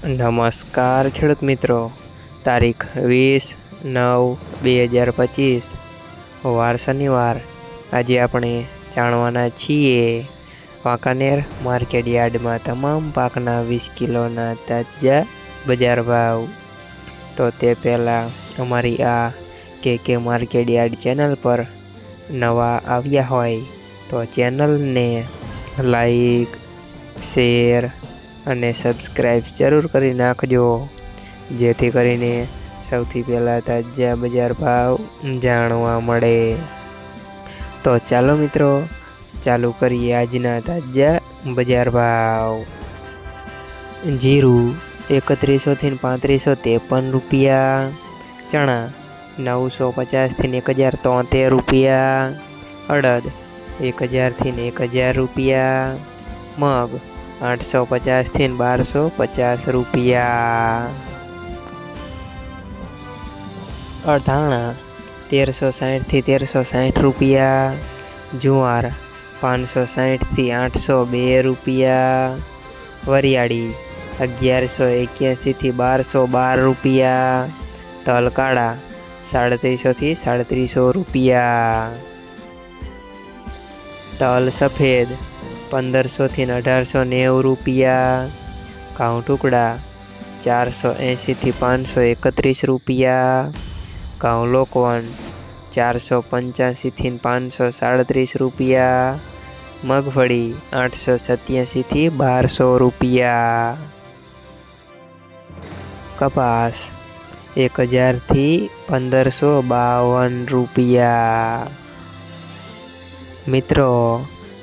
નમસ્કાર ખેડૂત મિત્રો. તારીખ વીસ નવ બે હજાર પચીસ. વાર શનિવાર. આજે આપણે જાણવાના છીએ વાંકાનેર માર્કેટ યાર્ડમાં તમામ પાકના વીસ કિલોના તાજા બજાર ભાવ. તો તે પહેલાં અમારી આ કે કે માર્કેટ યાર્ડ ચેનલ પર નવા આવ્યા હોય તો ચેનલને લાઈક, શેર અને સબસ્ક્રાઈબ જરૂર કરી નાખજો. જેથી કરીને સૌથી પહેલાં તાજા બજાર ભાવ જાણવા મળે. તો ચાલો મિત્રો, ચાલુ કરીએ આજના તાજા બજાર ભાવ. જીરું એકત્રીસોથી પાંત્રીસો ત્રેપન રૂપિયા. ચણા નવસો પચાસથી એક હજાર તોતેર રૂપિયા. અડદ એક હજારથી એક હજાર રૂપિયા. મગ આઠસો પચાસથી બારસો પચાસ રૂપિયા. અઢાણા તેરસો સાઠથી તેરસો સાઠ રૂપિયા. જુવાર પાંચસો સાઠથી આઠસો બે રૂપિયા. વરિયાળી અગિયારસો એક્યાસીથી બારસો બાર રૂપિયા. તલ કાળા સાડત્રીસોથી સાડત્રીસો રૂપિયા તલ સફેદ પંદરસોથી અઢારસો નેવું રૂપિયા. ઘઉં ટુકડા ચારસો એંશીથી પાંચસો એકત્રીસ રૂપિયા. ઘઉં લોકવન ચારસો પંચ્યાસીથી પાંચસો સાડત્રીસ રૂપિયા. મગફળી આઠસો સત્યાસીથી બારસો રૂપિયા. કપાસ એક હજારથી પંદરસો બાવન રૂપિયા. મિત્રો